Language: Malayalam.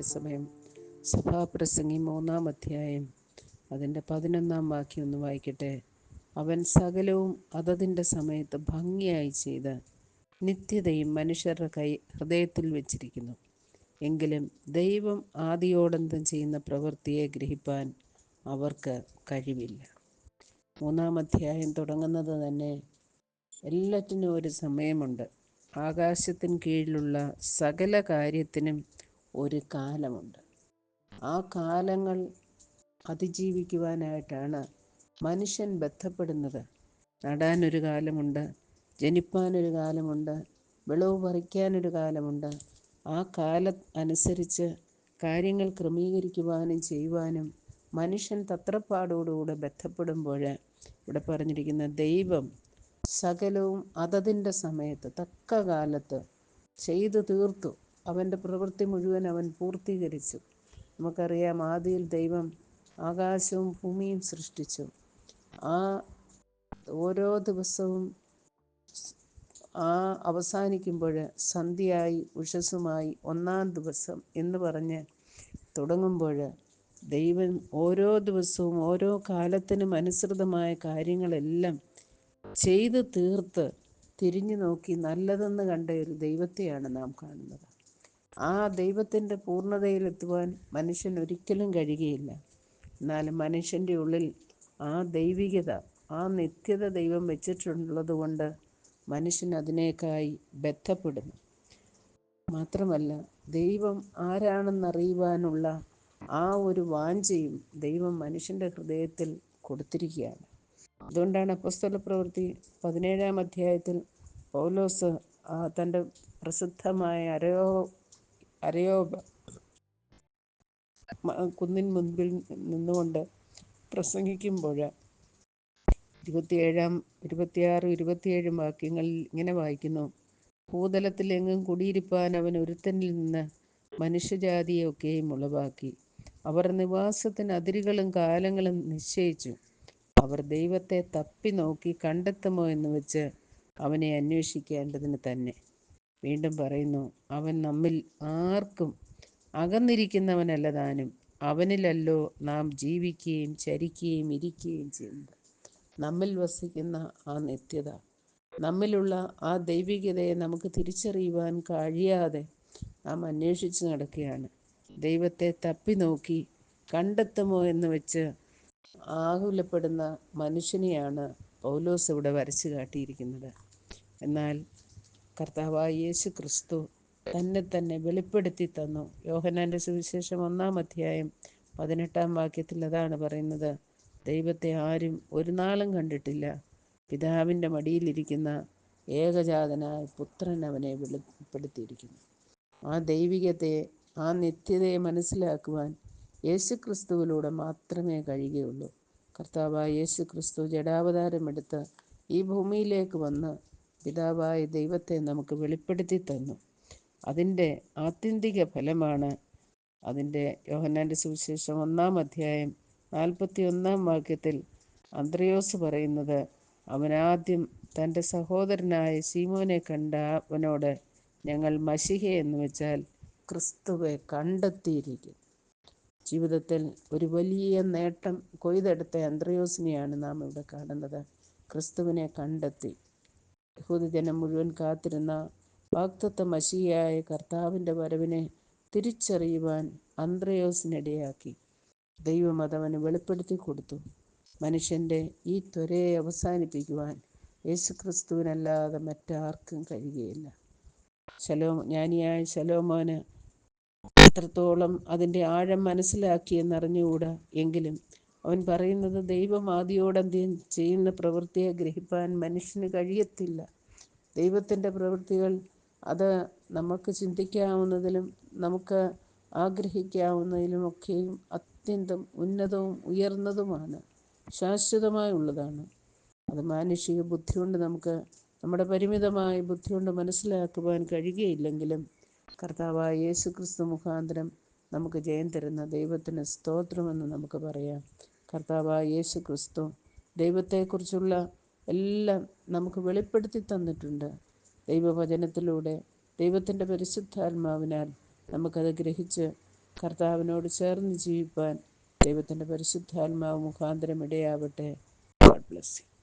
സമയം സഭാപ്രസംഗി മൂന്നാം അധ്യായം അതിന്റെ പതിനൊന്നാം വാക്യം ഒന്ന് വായിക്കട്ടെ. അവൻ സകലവും അതതിന്റെ സമയത്ത് ഭംഗിയായി ചെയ്ത് നിത്യതയും മനുഷ്യരുടെ കൈ ഹൃദയത്തിൽ വെച്ചിരിക്കുന്നു. എങ്കിലും ദൈവം ആദിയോടന്തം ചെയ്യുന്ന പ്രവൃത്തിയെ ഗ്രഹിപ്പാൻ അവർക്ക് കഴിവില്ല. മൂന്നാം അധ്യായം തുടങ്ങുന്നത് തന്നെ എല്ലാറ്റിനും ഒരു സമയമുണ്ട്. ആകാശത്തിന് കീഴിലുള്ള സകല കാര്യത്തിനും ഒരു കാലമുണ്ട്. ആ കാലങ്ങൾ അതിജീവിക്കുവാനായിട്ടാണ് മനുഷ്യൻ ബന്ധപ്പെടുന്നത്. നടാനൊരു കാലമുണ്ട് ജനിപ്പാനൊരു കാലമുണ്ട് വിളവ് പറിക്കാനൊരു കാലമുണ്ട്. ആ കാല അനുസരിച്ച് കാര്യങ്ങൾ ക്രമീകരിക്കുവാനും ചെയ്യുവാനും മനുഷ്യൻ തത്രപ്പാടോടുകൂടെ ബന്ധപ്പെടുമ്പോൾ ഇവിടെ പറഞ്ഞിരിക്കുന്ന ദൈവം സകലവും അതതിന്റെ സമയത്ത് തക്ക കാലത്ത് ചെയ്തു തീർത്തു. അവന്റെ പ്രവൃത്തി മുഴുവൻ അവൻ പൂർത്തീകരിച്ചു. നമുക്കറിയാം ആദിയിൽ ദൈവം ആകാശവും ഭൂമിയും സൃഷ്ടിച്ചു. ആ ഓരോ ദിവസവും ആ അവസാനിക്കുമ്പോൾ സന്ധ്യയായി ഉഷസ്സുമായി ഒന്നാം ദിവസം എന്ന് പറഞ്ഞ് തുടങ്ങുമ്പോൾ ദൈവം ഓരോ ദിവസവും ഓരോ കാലത്തിനും അനുസൃതമായ കാര്യങ്ങളെല്ലാം ചെയ്തു തീർത്ത് തിരിഞ്ഞു നോക്കി നല്ലതെന്ന് കണ്ട ഒരു ദൈവത്തെയാണ് നാം കാണുന്നത്. ആ ദൈവത്തിന്റെ പൂർണതയിലെത്തുവാൻ മനുഷ്യൻ ഒരിക്കലും കഴിയുകയില്ല. എന്നാലും മനുഷ്യന്റെ ഉള്ളിൽ ആ ദൈവികത ആ നിത്യത ദൈവം വെച്ചിട്ടുള്ളത് കൊണ്ട് മനുഷ്യൻ അതിനേക്കായി ബന്ധപ്പെടുന്നു മാത്രമല്ല ദൈവം ആരാണെന്നറിയുവാനുള്ള ആ ഒരു വാഞ്ചയും ദൈവം മനുഷ്യന്റെ ഹൃദയത്തിൽ കൊടുത്തിരിക്കുകയാണ്. അതുകൊണ്ടാണ് അപ്പസ്തല പ്രവൃത്തി പതിനേഴാം അധ്യായത്തിൽ പൗലോസ് തന്റെ പ്രസിദ്ധമായ അരയോ അരയോപ കുന്നിൻ മുൻപിൽ നിന്നുകൊണ്ട് പ്രസംഗിക്കുമ്പോൾ ഇരുപത്തിയേഴാം ഇരുപത്തിയാറ് ഇരുപത്തിയേഴും വാക്യങ്ങളിൽ ഇങ്ങനെ വായിക്കുന്നു. ഭൂതലത്തിൽ എങ്ങും കുടിയിരിപ്പാൻ അവൻ ഒരുത്തനിൽ നിന്ന് മനുഷ്യജാതിയൊക്കെയും ഉളവാക്കി. അവർ നിവാസത്തിന് അതിരുകളും കാലങ്ങളും നിശ്ചയിച്ചു. അവർ ദൈവത്തെ തപ്പി നോക്കി കണ്ടെത്തുമോ എന്ന് വെച്ച് അവനെ അന്വേഷിക്കേണ്ടതിന് തന്നെ. വീണ്ടും പറയുന്നു അവൻ നമ്മിൽ ആർക്കും അകന്നിരിക്കുന്നവനല്ല താനും. അവനിലല്ലോ നാം ജീവിക്കുകയും ചരിക്കുകയും ഇരിക്കുകയും ചെയ്യുന്നത്. നമ്മിൽ വസിക്കുന്ന ആ നിത്യത നമ്മിലുള്ള ആ ദൈവികതയെ നമുക്ക് തിരിച്ചറിയുവാൻ കഴിയാതെ നാം അന്വേഷിച്ച് നടക്കുകയാണ്. ദൈവത്തെ തപ്പി നോക്കി കണ്ടെത്തുമോ എന്ന് വെച്ച് ആകുലപ്പെടുന്ന മനുഷ്യനെയാണ് പൗലോസ് ഇവിടെ വരച്ചു കാട്ടിയിരിക്കുന്നത്. എന്നാൽ കർത്താവായ യേശു ക്രിസ്തു തന്നെ തന്നെ വെളിപ്പെടുത്തി തന്നു. യോഹനാന്റെ സുവിശേഷം ഒന്നാം അധ്യായം പതിനെട്ടാം വാക്യത്തിൽ അതാണ് പറയുന്നത്. ദൈവത്തെ ആരും ഒരു നാളും കണ്ടിട്ടില്ല. പിതാവിന്റെ മടിയിലിരിക്കുന്ന ഏകജാതനായ പുത്രൻ അവനെ വെളിപ്പെടുത്തിയിരിക്കുന്നു. ആ ദൈവികത്തെ ആ നിത്യതയെ മനസ്സിലാക്കുവാൻ യേശു ക്രിസ്തുവിലൂടെ മാത്രമേ കഴിയുകയുള്ളൂ. കർത്താവായ യേശു ക്രിസ്തു ജഡാവതാരമെടുത്ത് ഈ ഭൂമിയിലേക്ക് വന്ന് പിതാവായ ദൈവത്തെ നമുക്ക് വെളിപ്പെടുത്തി തന്നു. അതിന്റെ ആത്യന്തിക ഫലമാണ് അതിന്റെ യോഹന്നാന്റെ സുവിശേഷം ഒന്നാം അധ്യായം നാൽപ്പത്തി ഒന്നാം വാക്യത്തിൽ അന്ത്രയോസ് പറയുന്നത് അവനാദ്യം തന്റെ സഹോദരനായ സീമോനെ കണ്ട അവനോട് ഞങ്ങൾ മഷിഹ എന്ന് വെച്ചാൽ ക്രിസ്തുവെ കണ്ടെത്തിയിരിക്കുന്നു. ജീവിതത്തിൽ ഒരു വലിയ നേട്ടം കൊയ്തെടുത്ത അന്ത്രയോസിനെയാണ് നാം ഇവിടെ കാണുന്നത്. ക്രിസ്തുവിനെ കണ്ടെത്തി. യഹൂദജനം മുഴുവൻ കാത്തിരുന്ന വാക്തത്വ മഷിയായ കർത്താവിന്റെ വരവിനെ തിരിച്ചറിയുവാൻ അന്ത്രയോസിനിടയാക്കി. ദൈവം അതവന് വെളിപ്പെടുത്തി കൊടുത്തു. മനുഷ്യന്റെ ഈ ത്വരയെ അവസാനിപ്പിക്കുവാൻ യേശുക്രിസ്തുവിനല്ലാതെ മറ്റാർക്കും കഴിയുകയില്ല. ശലോ ജ്ഞാനിയായ ശലോമോന് എത്രത്തോളം അതിന്റെ ആഴം മനസ്സിലാക്കിയെന്നറിഞ്ഞുകൂടാ എങ്കിലും അവൻ പറയുന്നത് ദൈവം ആദ്യോടന്ത്യം ചെയ്യുന്ന പ്രവൃത്തിയെ ഗ്രഹിപ്പാൻ മനുഷ്യന് കഴിയത്തില്ല. ദൈവത്തിന്റെ പ്രവൃത്തികൾ അത് നമുക്ക് ചിന്തിക്കാവുന്നതിലും നമുക്ക് ആഗ്രഹിക്കാവുന്നതിലുമൊക്കെയും അത്യന്തം ഉന്നതവും ഉയർന്നതുമാണ് ശാശ്വതമായുള്ളതാണ് അത് മാനുഷിക ബുദ്ധി കൊണ്ട് നമുക്ക് നമ്മുടെ പരിമിതമായ ബുദ്ധി കൊണ്ട് മനസ്സിലാക്കുവാൻ കഴിയുകയില്ലെങ്കിലും കർത്താവായ യേശു ക്രിസ്തു മുഖാന്തരം നമുക്ക് ജയം തരുന്ന ദൈവത്തിന് സ്തോത്രമെന്ന് നമുക്ക് പറയാം. കർത്താവായ യേശു ക്രിസ്തു ദൈവത്തെക്കുറിച്ചുള്ള എല്ലാം നമുക്ക് വെളിപ്പെടുത്തി തന്നിട്ടുണ്ട്. ദൈവവചനത്തിലൂടെ ദൈവത്തിന്റെ പരിശുദ്ധാത്മാവിനാൽ നമുക്കത് ഗ്രഹിച്ച് കർത്താവിനോട് ചേർന്ന് ജീവിപ്പാൻ ദൈവത്തിന്റെ പരിശുദ്ധാത്മാവ് മുഖാന്തരം ഇടയാവട്ടെ. God bless you